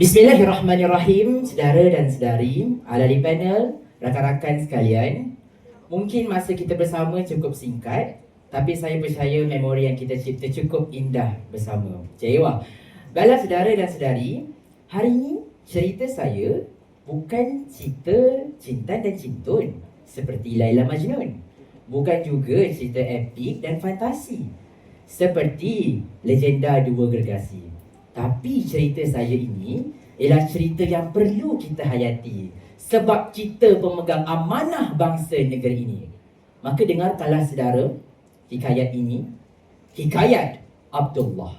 Bismillahirrahmanirrahim, saudara dan sedari, ahli panel, rakan-rakan sekalian. Mungkin masa kita bersama cukup singkat, tapi saya percaya memori yang kita cipta cukup indah bersama. Cewa. Baiklah saudara dan sedari, hari ini cerita saya bukan cerita cinta dan cintun seperti Laila Majnun. Bukan juga cerita epik dan fantasi seperti legenda dua gergasi. Tapi cerita saya ini ialah cerita yang perlu kita hayati sebab kita pemegang amanah bangsa negeri ini. Maka dengarkanlah saudara hikayat ini. Hikayat Abdullah.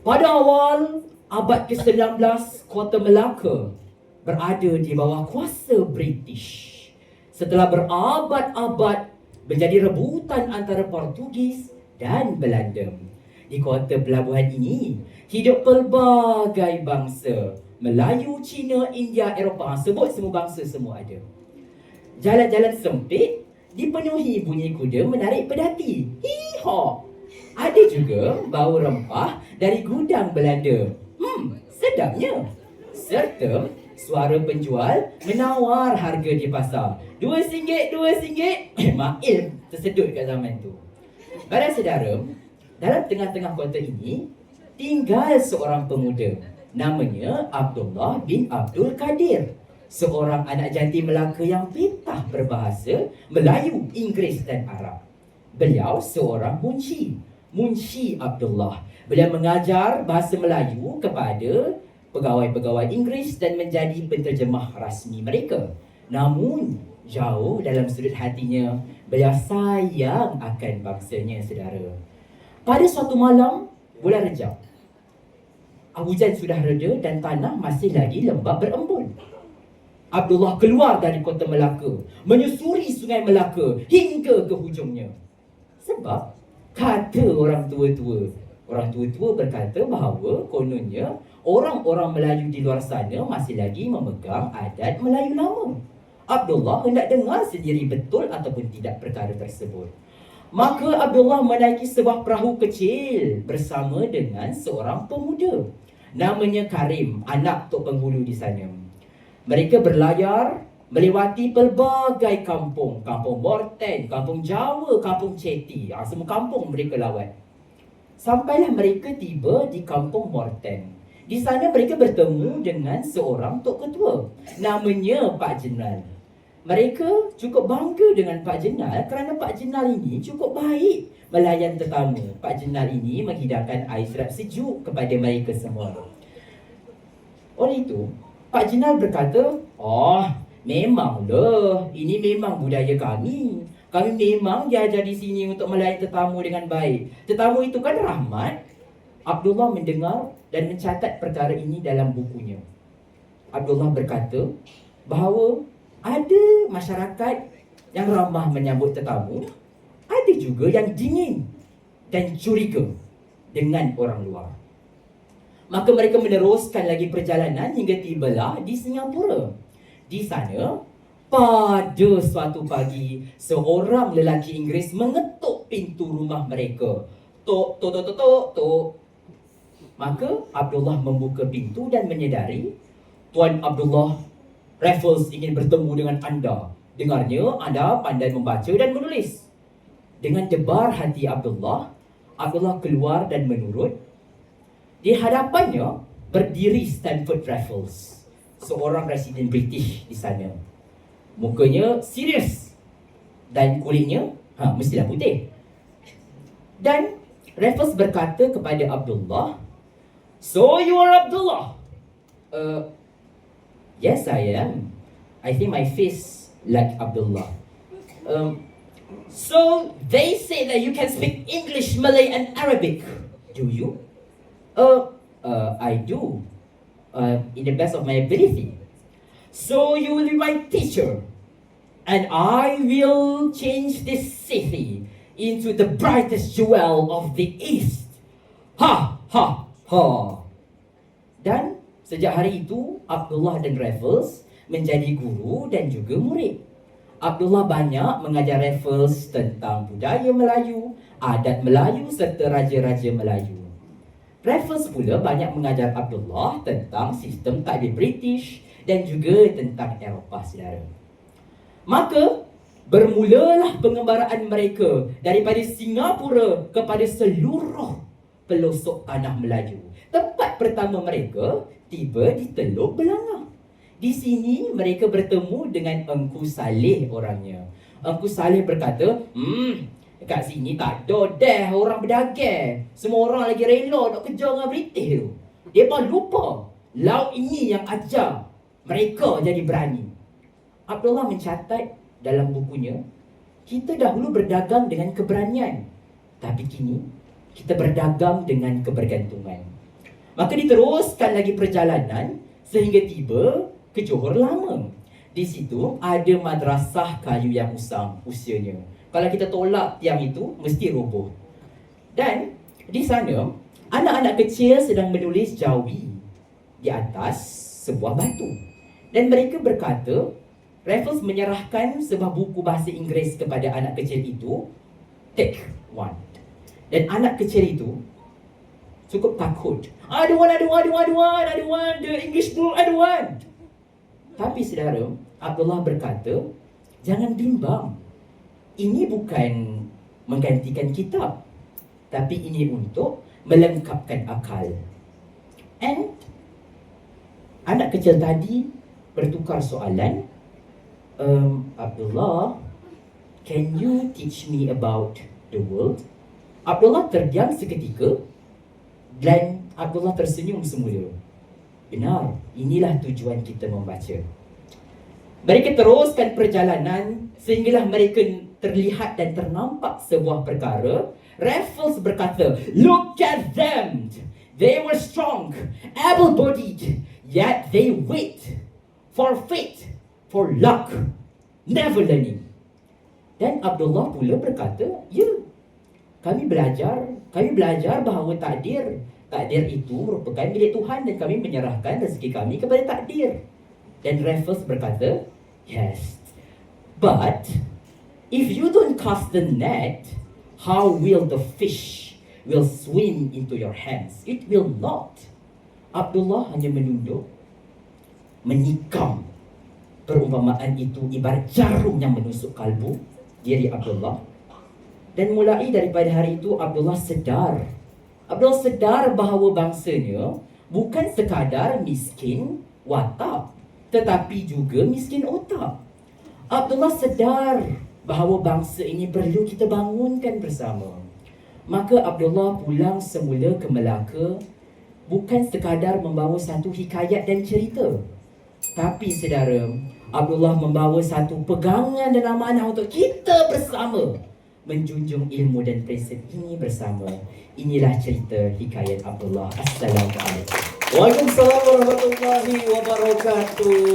Pada awal abad ke-19, kota Melaka berada di bawah kuasa British. Setelah berabad-abad menjadi rebutan antara Portugis dan Belanda. Di kota pelabuhan ini, hidup pelbagai bangsa. Melayu, Cina, India, Eropah. Sebut semua bangsa semua ada. Jalan-jalan sempit dipenuhi bunyi kuda menarik pedati. Hee-haw! Ada juga bau rempah dari gudang Belanda. Hmm, sedapnya. Serta suara penjual menawar harga di pasar. Dua singgit, dua singgit. Mail tersedut kat zaman tu. Para saudara, dalam tengah-tengah kota ini tinggal seorang pemuda namanya Abdullah bin Abdul Kadir. Seorang anak janti Melaka yang pintar berbahasa Melayu, Inggeris dan Arab. Beliau seorang munshi, Munshi Abdullah. Beliau mengajar bahasa Melayu kepada pegawai-pegawai Inggeris dan menjadi penterjemah rasmi mereka. Namun, jauh dalam sudut hatinya, beliau sayang akan bangsanya, saudara. Pada suatu malam, bulan rejab, hujan sudah reda dan tanah masih lagi lembab berembun. Abdullah keluar dari kota Melaka, menyusuri sungai Melaka hingga ke hujungnya. Sebab kata orang tua-tua, orang tua-tua berkata bahawa kononnya orang-orang Melayu di luar sana masih lagi memegang adat Melayu lama. Abdullah hendak dengar sendiri betul ataupun tidak perkara tersebut. Maka Abdullah menaiki sebuah perahu kecil bersama dengan seorang pemuda. Namanya Karim, anak Tok Penghulu di sana. Mereka berlayar melewati pelbagai kampung. Kampung Morten, Kampung Jawa, Kampung Ceti. Ha, semua kampung mereka lawat. Sampailah mereka tiba di Kampung Morten. Di sana mereka bertemu dengan seorang Tok Ketua. Namanya Pak Jeneral. Mereka cukup bangga dengan Pak Jenal kerana Pak Jenal ini cukup baik melayan tetamu. Pak Jenal ini menghidangkan air serap sejuk kepada mereka semua. Oleh itu, Pak Jenal berkata, Oh, memanglah. Ini memang budaya kami. Kami memang diajar di sini untuk melayan tetamu dengan baik. Tetamu itu kan rahmat. Abdullah mendengar dan mencatat perkara ini dalam bukunya. Abdullah berkata bahawa ada masyarakat yang ramah menyambut tetamu, ada juga yang dingin dan curiga dengan orang luar. Maka mereka meneruskan lagi perjalanan hingga tibalah di Singapura. Di sana, pada suatu pagi, seorang lelaki Inggeris mengetuk pintu rumah mereka. Tok, tok, tok, tok, tok, tok. Maka Abdullah membuka pintu dan menyedari Tuan Abdullah Raffles ingin bertemu dengan anda. Dengarnya, anda pandai membaca dan menulis. Dengan debar hati Abdullah, Abdullah keluar dan menurut. Di hadapannya, berdiri Stanford Raffles. Seorang residen British di sana. Mukanya serius. Dan kulitnya, ha, mestilah putih. Dan Raffles berkata kepada Abdullah, So you are Abdullah? Uh, Yes, I am. I think my face like Abdullah. Um, so they say that you can speak English, Malay, and Arabic. Do you? Uh, uh, I do. Uh, in the best of my ability. So you will be my teacher, and I will change this city into the brightest jewel of the east. Ha ha ha. Dan Sejak hari itu, Abdullah dan Raffles menjadi guru dan juga murid. Abdullah banyak mengajar Raffles tentang budaya Melayu, adat Melayu serta raja-raja Melayu. Raffles pula banyak mengajar Abdullah tentang sistem takdir British dan juga tentang Eropah saudara. Maka bermulalah pengembaraan mereka daripada Singapura kepada seluruh pelosok tanah Melayu. Tempat pertama mereka tiba di Teluk Belanga. Di sini mereka bertemu dengan Engku Saleh orangnya. Engku Saleh berkata, "Hmm, kat sini tak ada dah orang berdagang. Semua orang lagi rela nak kerja dengan British tu. Dia pun lupa laut ini yang ajar mereka jadi berani." Abdullah mencatat dalam bukunya, kita dahulu berdagang dengan keberanian. Tapi kini, kita berdagang dengan kebergantungan. Maka diteruskan lagi perjalanan sehingga tiba ke Johor Lama. Di situ ada madrasah kayu yang usang usianya. Kalau kita tolak tiang itu, mesti roboh. Dan di sana, anak-anak kecil sedang menulis jawi di atas sebuah batu. Dan mereka berkata, Raffles menyerahkan sebuah buku bahasa Inggeris kepada anak kecil itu. Take one. Dan anak kecil itu cukup takut. I don't want, I don't want, I don't want, I don't want, the English book, I don't want. Tapi saudara, Abdullah berkata, jangan bimbang. Ini bukan menggantikan kitab. Tapi ini untuk melengkapkan akal. And anak kecil tadi bertukar soalan. Um, Abdullah, can you teach me about the world? Abdullah terdiam seketika dan Abdullah tersenyum semula. Benar, inilah tujuan kita membaca. Mereka teruskan perjalanan sehinggalah mereka terlihat dan ternampak sebuah perkara. Raffles berkata, Look at them! They were strong, able-bodied, yet they wait for fate, for luck, never learning. Dan Abdullah pula berkata, Ya, kami belajar, kami belajar bahawa takdir Takdir itu merupakan milik Tuhan dan kami menyerahkan rezeki kami kepada takdir. Dan Raffles berkata, Yes, but if you don't cast the net, how will the fish will swim into your hands? It will not. Abdullah hanya menunduk, menikam perumpamaan itu ibarat jarum yang menusuk kalbu diri Abdullah. Dan mulai daripada hari itu Abdullah sedar Abdul sedar bahawa bangsanya bukan sekadar miskin watak tetapi juga miskin otak. Abdullah sedar bahawa bangsa ini perlu kita bangunkan bersama. Maka Abdullah pulang semula ke Melaka bukan sekadar membawa satu hikayat dan cerita. Tapi saudara, Abdullah membawa satu pegangan dan amanah untuk kita bersama menjunjung ilmu dan prinsip ini bersama. Inilah cerita hikayat Abdullah. Assalamualaikum. Waalaikumsalam warahmatullahi wabarakatuh.